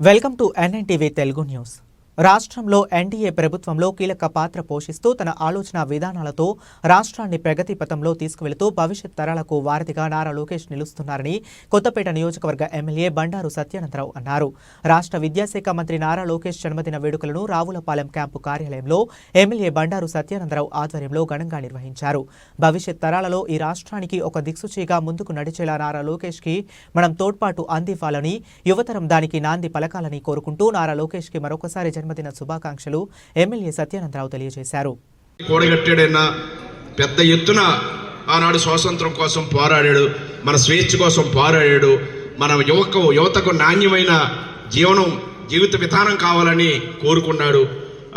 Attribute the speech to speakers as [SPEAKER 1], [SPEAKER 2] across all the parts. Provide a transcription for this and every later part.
[SPEAKER 1] welcome to NNTV Telugu news రాష్ట్రంలో NDA ప్రభుత్వంలో కీలక పాత్ర పోషిస్తూ తన ఆలోచన విధానాలతో రాష్ట్రాన్ని ప్రగతి పథంలో తీసుకువెళుతూ భవిష్యత్ తరాలకు వారధిగా నారా లోకేష్ నిలుస్తున్నారని కొత్తపేట నియోజకవర్గ ఎమ్మెల్యే బండారు సత్యానందరావు అన్నారు. రాష్ట్ర విద్యాశాఖ మంత్రి నారా లోకేష్ జన్మదిన వేడుకలను రావులపాలెం క్యాంపు కార్యాలయంలో ఎమ్మెల్యే బండారు సత్యానందరావు ఆధ్వర్యంలో ఘనంగా నిర్వహించారు. భవిష్యత్ తరాలలో ఈ రాష్ట్రానికి ఒక దిక్సూచిగా ముందుకు నడిచేలా నారా లోకేష్కి మనం తోడ్పాటు అందివ్వాలని యువతరం దానికి నాంది పలకాలని కోరుకుంటూ నారా లోకేష్కి మరొకసారి జన్మదిన శుభాకాంక్షలు ఎమ్మెల్యే సత్యానందరావు తెలియజేశారు.
[SPEAKER 2] కూడగట్టాడైనా పెద్ద ఎత్తున ఆనాడు స్వాతంత్రం కోసం పోరాడాడు మన స్వేచ్ఛ కోసం పోరాడాడు మన యువకు యువతకు నాణ్యమైన జీవనం జీవిత విధానం కావాలని కోరుకున్నాడు.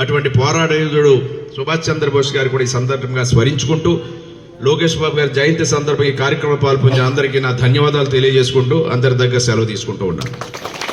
[SPEAKER 2] అటువంటి పోరాడుడు సుభాష్ చంద్రబోస్ గారు కూడా ఈ సందర్భంగా స్మరించుకుంటూ లోకేష్ బాబు గారి జయంతి సందర్భంగా ఈ కార్యక్రమం పాల్పొందిన అందరికీ నా ధన్యవాదాలు తెలియజేసుకుంటూ అందరి దగ్గర సెలవు తీసుకుంటూ ఉన్నాను.